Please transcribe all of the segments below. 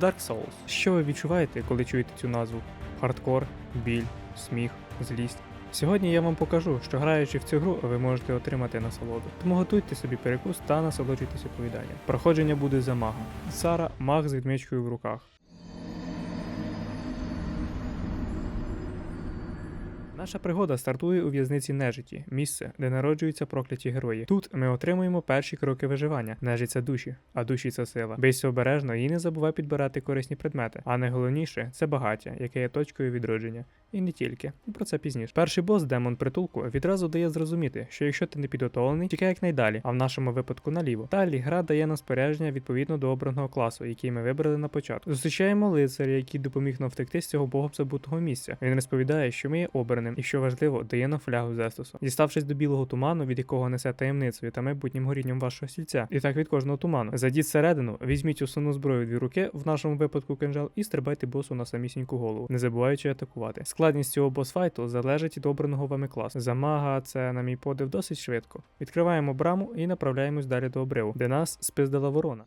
Dark Souls. Що ви відчуваєте, коли чуєте цю назву? Хардкор, біль, сміх, злість. Сьогодні я вам покажу, що граючи в цю гру, ви можете отримати насолоду. Тому готуйте собі перекус та насолоджуйтесь оповіданням. Проходження буде за магом. Сара маг з відмічкою в руках. Наша пригода стартує у в'язниці нежиті, місце, де народжуються прокляті герої. Тут ми отримуємо перші кроки виживання. Нежить це душі, а душі це сила. Бийся обережно і не забувай підбирати корисні предмети. А найголовніше це багаття, яке є точкою відродження. І не тільки. Про це пізніше. Перший бос, демон притулку, відразу дає зрозуміти, що якщо ти не підготовлений, тікай якнайдалі, а в нашому випадку наліво. Далі гра дає нам спорядження відповідно до обраного класу, який ми вибрали на початку. Зустрічаємо лицаря, який допоміг нам втекти з цього богом забутого місця. Він розповідає, що ми є обраним, і що важливо, дає нам флягу з Діставшись до білого туману, від якого несе таємницею та майбутнім горінням вашого сільця, і так від кожного туману. Зайдіть всередину, візьміть основну зброю дві руки, в нашому випадку кинжал, і стрибайте босу на самісіньку голову, не забуваючи атакувати. Складність цього босфайту залежить від обраного вами класу. За мага це, на мій подив, досить швидко. Відкриваємо браму і направляємось далі до обриву, де нас спиздила ворона.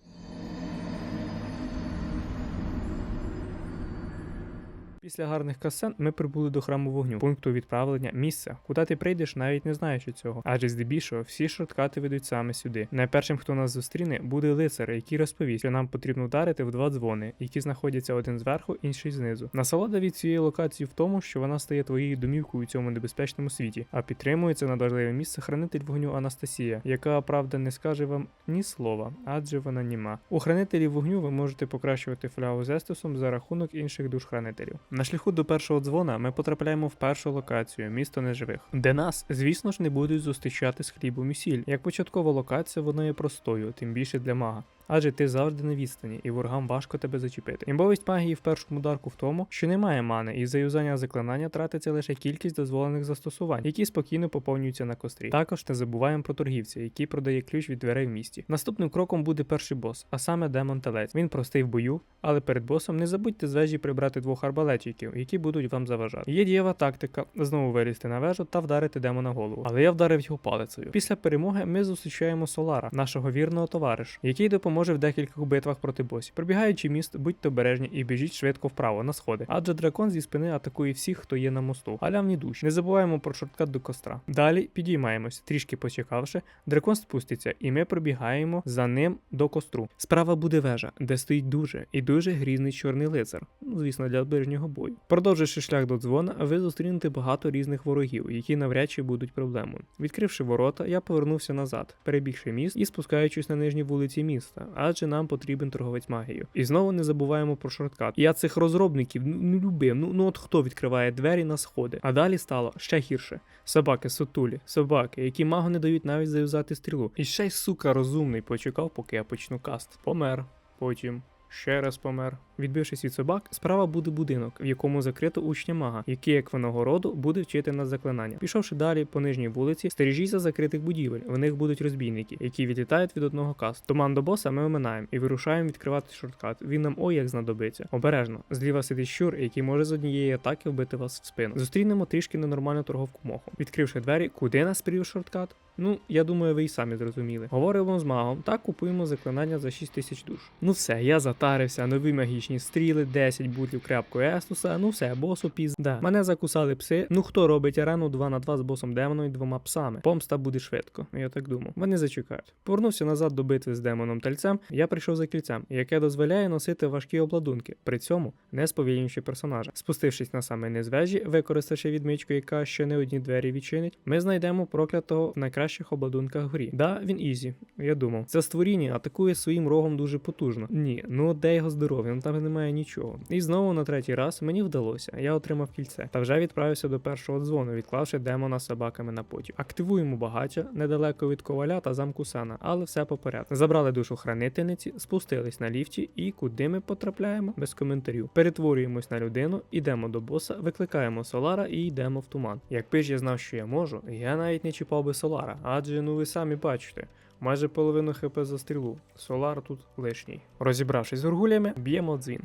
Після гарних касцен ми прибули до храму вогню, пункту відправлення, місця, куди ти прийдеш, навіть не знаючи цього. Адже здебільшого всі шорткати ведуть саме сюди. Найпершим, хто нас зустріне, буде лицар, який розповість, що нам потрібно вдарити в два дзвони, які знаходяться один зверху, інший знизу. Насолода від цієї локації в тому, що вона стає твоєю домівкою у цьому небезпечному світі, а підтримується на важливе місце хранитель вогню Анастасія, яка правда не скаже вам ні слова, адже вона німа. У хранителів вогню ви можете покращувати флягу з естусом за рахунок інших душ хранителів. На шляху до першого дзвона ми потрапляємо в першу локацію місто неживих, де нас, звісно ж, не будуть зустрічати з хлібом і сіль. Як початкова локація, вона є простою, тим більше для мага. Адже ти завжди на відстані, і ворогам важко тебе зачепити. Імбовість магії в першому дарку в тому, що немає мани, і за юзання заклинання тратиться лише кількість дозволених застосувань, які спокійно поповнюються на кострі. Також не забуваємо про торгівця, який продає ключ від дверей в місті. Наступним кроком буде перший бос, а саме демон телець. Він простий в бою, але перед босом не забудьте з вежі прибрати двох арбалетчиків, які будуть вам заважати. Є дієва тактика знову вилізти на вежу та вдарити демона голову. Але я вдарив його палицею. Після перемоги ми зустрічаємо Солара, нашого вірного товариша, який допоможе в декількох битвах проти босів. Пробігаючи міст, будьте обережні і біжіть швидко вправо на сходи. Адже дракон зі спини атакує всіх, хто є на мосту. Алявні душі. Не забуваємо про шорткат до костра. Далі підіймаємось, трішки почекавши, дракон спуститься, і ми пробігаємо за ним до костру. Справа буде вежа, де стоїть дуже і дуже грізний чорний лицар. Ну, звісно, для ближнього бою. Продовживши шлях до дзвона, ви зустрінете багато різних ворогів, які навряд чи будуть проблемою. Відкривши ворота, я повернувся назад, перебігши міст і спускаючись на нижні вулиці міста, адже нам потрібен торговець магією. І знову не забуваємо про шорткат. Я цих розробників ну, не любив. Ну, ну от хто відкриває двері на сходи. А далі стало ще гірше. Собаки сутулі, собаки, які магу не дають навіть заюзати стрілу. І ще й сука розумний почекав, поки я почну каст. Помер. Потім. Ще раз помер. Відбившись від собак, справа буде будинок, в якому закрито учня мага, який, як винагороду, буде вчити нас заклинання. Пішовши далі по нижній вулиці, стережіться закритих будівель. В них будуть розбійники, які відлітають від одного касту. Туман боса ми оминаємо і вирушаємо відкривати шорткат. Він нам ой як знадобиться. Обережно. Зліва сидить щур, який може з однієї атаки вбити вас в спину. Зустрінемо трішки ненормальну торговку мохом. Відкривши двері, куди нас привів шорткат? Ну, я думаю, ви і самі зрозуміли. Говоримо з магом, так купуємо заклинання за 6 тисяч душ. Ну все, я затарився, нові магічні стріли, 10 бутлів крепкої Естуса, ну все, босу пізда. Мене закусали пси. Ну хто робить арену 2 на 2 з босом демоном і двома псами? Помста буде швидко, я так думав. Вони зачекають. Повернувся назад до битви з демоном тельцем. Я прийшов за кільцем, яке дозволяє носити важкі обладунки, при цьому не сповільнюючи персонажа. Спустившись на самий низ вежі, використавши відмичку, яка ще не одні двері відчинить, ми знайдемо проклятого в найкращих обладунках грі. Да, він ізі, я думав. Це створіння атакує своїм рогом дуже потужно. Ні, ну де його здоров'я, ну там немає нічого. І знову на третій раз мені вдалося. Я отримав кільце та вже відправився до першого дзвону, відклавши демона собаками на потім. Активуємо багаття недалеко від коваля та замку Сана, але все по порядку. Забрали душу хранительниці, спустились на ліфті і куди ми потрапляємо без коментарів. Перетворюємось на людину, ідемо до боса, викликаємо Солара і йдемо в туман. Якби ж я знав, що я можу, я навіть не чіпав би Солара, адже ну ви самі бачите. Майже половину хп за стрілу. Солар тут лишній. Розібравшись з горгулями, б'ємо дзвін.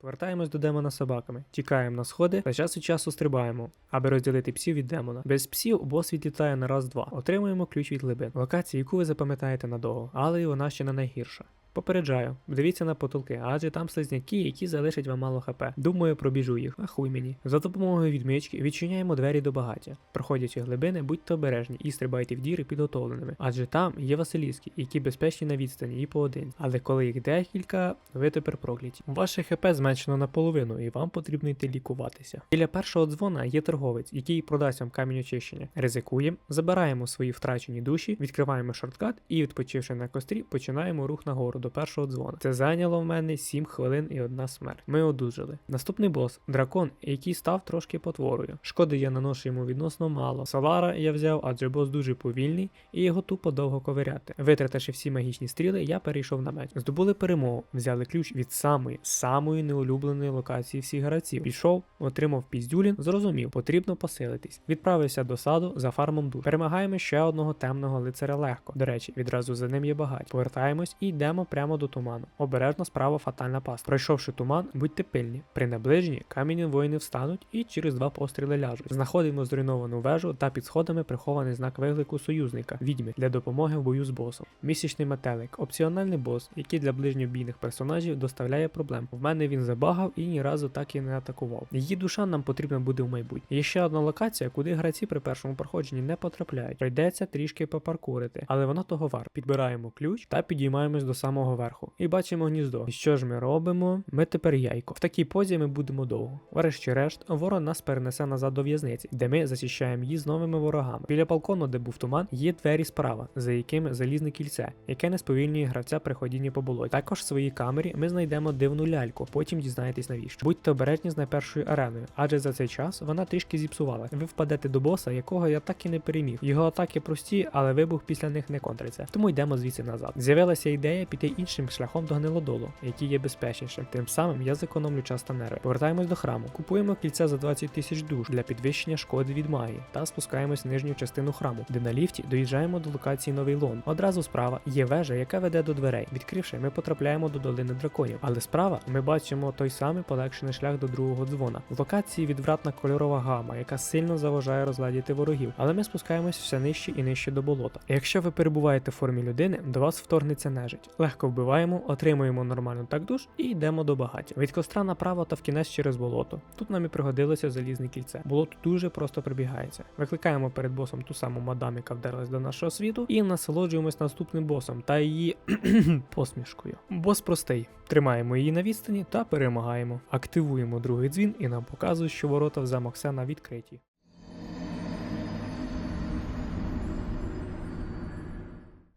Повертаємось до демона собаками, тікаємо на сходи та час від часу стрибаємо, аби розділити псів від демона. Без псів бос відлітає на раз-два. Отримуємо ключ від глибин. Локацію, яку ви запам'ятаєте надовго, але і вона ще не найгірша. Попереджаю, дивіться на потолки, адже там слизняки, які залишать вам мало хп. Думаю, пробіжу їх, а хуй мені. За допомогою відмички відчиняємо двері до багаття. Проходячи глибини, будьте обережні і стрибайте в діри підготовленими, адже там є Василіски, які безпечні на відстані і поодинці. Але коли їх декілька, ви тепер прокляті. Ваше хп зменшено наполовину, і вам потрібно йти лікуватися. Біля першого дзвона є торговець, який продасть вам камінь очищення. Ризикуємо, забираємо свої втрачені душі, відкриваємо шорткат і, відпочивши на кострі, починаємо рух нагору до першого дзвона. Це зайняло в мене 7 хвилин і одна смерть. Ми одужали. Наступний бос дракон, який став трошки потворою. Шкоди я наношу йому відносно мало. Салара я взяв, адже бос дуже повільний і його тупо довго ковиряти. Витративши всі магічні стріли, я перейшов на меч. Здобули перемогу, взяли ключ від самої, самої неулюбленої локації всіх гравців. Пішов, отримав піздюлін, зрозумів, потрібно посилитись. Відправився до саду за фармом душ. Перемагаємо ще одного темного лицаря легко. До речі, відразу за ним є багать. Повертаємось і йдемо прямо до туману. Обережно справа фатальна паста. Пройшовши туман, будьте пильні. При наближенні кам'яні воїни встануть і через два постріли ляжуть. Знаходимо зруйновану вежу та під сходами прихований знак виклику союзника відьми для допомоги в бою з босом. Місячний метелик опціональний бос, який для ближньобійних персонажів доставляє проблем. В мене він забагав і ні разу так і не атакував. Її душа нам потрібна буде в майбутнє. Є ще одна локація, куди гравці при першому проходженні не потрапляють. Прийдеться трішки попаркурити, але вона того вар. Підбираємо ключ та підіймаємось до самого верху. І бачимо гніздо. І що ж ми робимо? Ми тепер яйко. В такій позі ми будемо довго. Врешті-решт, ворон нас перенесе назад до в'язниці, де ми зачищаємо її з новими ворогами. Біля балкону, де був туман, є двері справа, за якими залізне кільце, яке не сповільнює гравця при ходінні по болоті. Також в своїй камері ми знайдемо дивну ляльку, потім дізнаєтесь навіщо. Будьте обережні з найпершою ареною, адже за цей час вона трішки зіпсувала. Ви впадете до боса, якого я так і не переміг. Його атаки прості, але вибух після них не контриться. Тому йдемо звідси назад. З'явилася ідея піти іншим шляхом до гнилодолу, який є безпечнішим. Тим самим я зекономлю час та нерви. Повертаємось до храму. Купуємо кільця за 20 тисяч душ для підвищення шкоди від магії та спускаємось в нижню частину храму, де на ліфті доїжджаємо до локації новий лон. Одразу справа є вежа, яка веде до дверей. Відкривши, ми потрапляємо до долини драконів. Але справа ми бачимо той самий полегшений шлях до другого дзвона. В локації відвратна кольорова гама, яка сильно заважає розглядіти ворогів. Але ми спускаємось все нижче і нижче до болота. Якщо ви перебуваєте в формі людини, до вас вторгнеться нежить. Легко вбиваємо, отримуємо нормальну так душ і йдемо до багаття. Від костра направо та в кінець через болото. Тут нам і пригодилося залізне кільце. Болото дуже просто прибігається. Викликаємо перед босом ту саму мадам, яка вдерлась до нашого світу, і насолоджуємось наступним босом та її посмішкою. Бос простий. Тримаємо її на відстані та перемагаємо. Активуємо другий дзвін і нам показують, що ворота в замок Сена відкриті.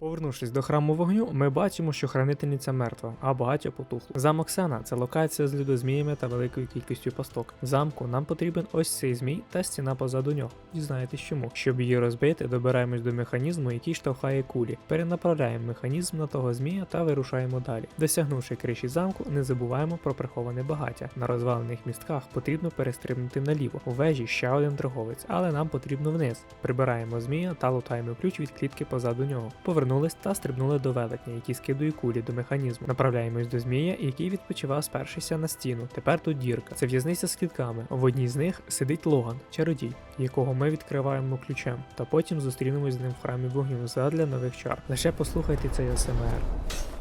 Повернувшись до храму вогню, ми бачимо, що хранительниця мертва, а багаття потухло. Замок Сена це локація з людозміями та великою кількістю пасток. Замку нам потрібен ось цей змій та стіна позаду нього. Дізнаєтесь чому. Щоб її розбити, добираємось до механізму, який штовхає кулі. Перенаправляємо механізм на того змія та вирушаємо далі. Досягнувши криші замку, не забуваємо про приховане багаття. На розвалених містках потрібно перестрибнути наліво. У вежі ще один торговець, але нам потрібно вниз. Прибираємо змія та лутаємо ключ від клітки позаду нього. Повернулись та стрибнули до велетня, який скидує кулі до механізму. Направляємось до змія, який відпочивав спершися на стіну. Тепер тут дірка. Це в'язниця з клітками. В одній з них сидить Логан, чародій, якого ми відкриваємо ключем, та потім зустрінемось з ним в храмі вогню задля нових чар. Лише послухайте цей СМР.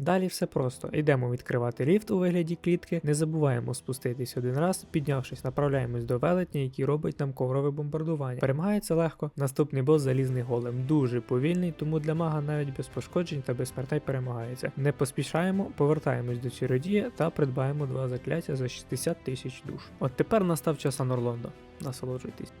Далі все просто. Йдемо відкривати ліфт у вигляді клітки, не забуваємо спуститись один раз, піднявшись, направляємось до велетня, який робить нам коврове бомбардування. Перемагається легко. Наступний бос залізний голем. Дуже повільний, тому для мага навіть без пошкоджень та без смертей перемагається. Не поспішаємо, повертаємось до чародія та придбаємо два закляття за 60 тисяч душ. От тепер настав час Анорлонда. Насолоджуйтесь.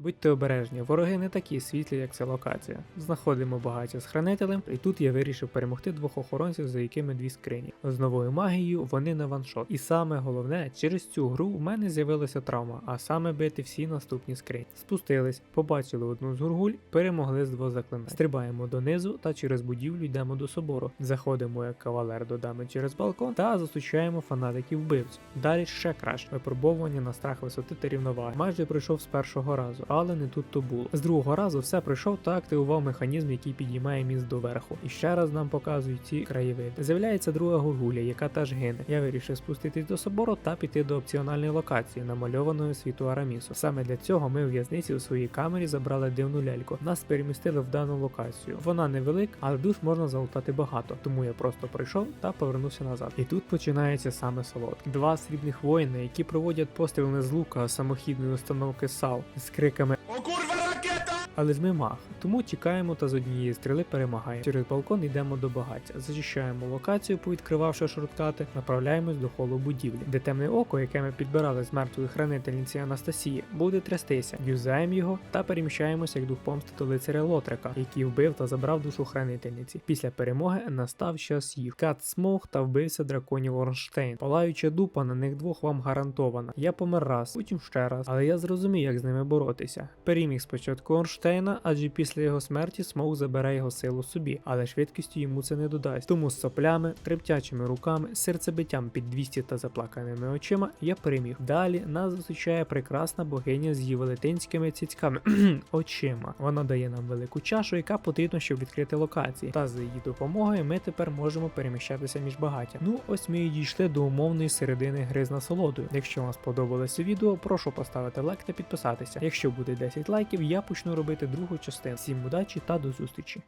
Будьте обережні, вороги не такі світлі, як ця локація. Знаходимо багаття з хранителем, і тут я вирішив перемогти двох охоронців, за якими дві скрині. З новою магією вони не ваншот. І саме головне, через цю гру у мене з'явилася травма, а саме бити всі наступні скрині. Спустились, побачили одну з гургуль, перемогли з двох заклинань. Стрибаємо донизу та через будівлю йдемо до собору. Заходимо як кавалер до дами через балкон та зустрічаємо фанатиків вбивців. Далі ще краще випробовування на страх висоти та рівноваги. Майже пройшов з першого разу, але не тут то було. З другого разу все пройшов та активував механізм, який підіймає міст доверху. І ще раз нам показують ці краєвиди. З'являється друга гургуля, яка теж гине. Я вирішив спуститись до собору та піти до опціональної локації, намальованої світу Арамісу. Саме для цього ми в в'язниці у своїй камері забрали дивну ляльку. Нас перемістили в дану локацію. Вона невелика, але душ можна залутати багато. Тому я просто пройшов та повернувся назад. І тут починається саме солодке. Два срібних воїни, які проводять постріл не з лука, а самохідної установки САУ з криками! Але з мимах. Тому тікаємо та з однієї стріли перемагаємо. Через балкон йдемо до багаття, зачищаємо локацію, повідкривавши шорткати, направляємось до холу будівлі, де темне око, яке ми підбирали з мертвої хранительниці Анастасії, буде трястися. Юзаємо його та переміщаємося як дух помсти до лицаря Лотрика, який вбив та забрав душу хранительниці. Після перемоги настав час їх. Кат смог та вбився драконів Орнштейн. Палаюча дупа на них двох вам гарантована. Я помер раз, потім ще раз, але я зрозумів, як з ними боротися. Переміг спочатку Орнштейна, адже після його смерті Смоук забере його силу собі, але швидкістю йому це не додасть. Тому з соплями, трептячими руками, серцебиттям під 200 та заплаканими очима я переміг. Далі нас зустрічає прекрасна богиня з її велетенськими цицьками очима. Вона дає нам велику чашу, яка потрібна, щоб відкрити локації. Та за її допомогою ми тепер можемо переміщатися між багаттям. Ну ось ми і дійшли до умовної середини гри з насолодою. Якщо вам сподобалося відео, прошу поставити лайк та підписатися. Якщо буде 10 лайків, я почну робити другу частину. Всім удачі та до зустрічі!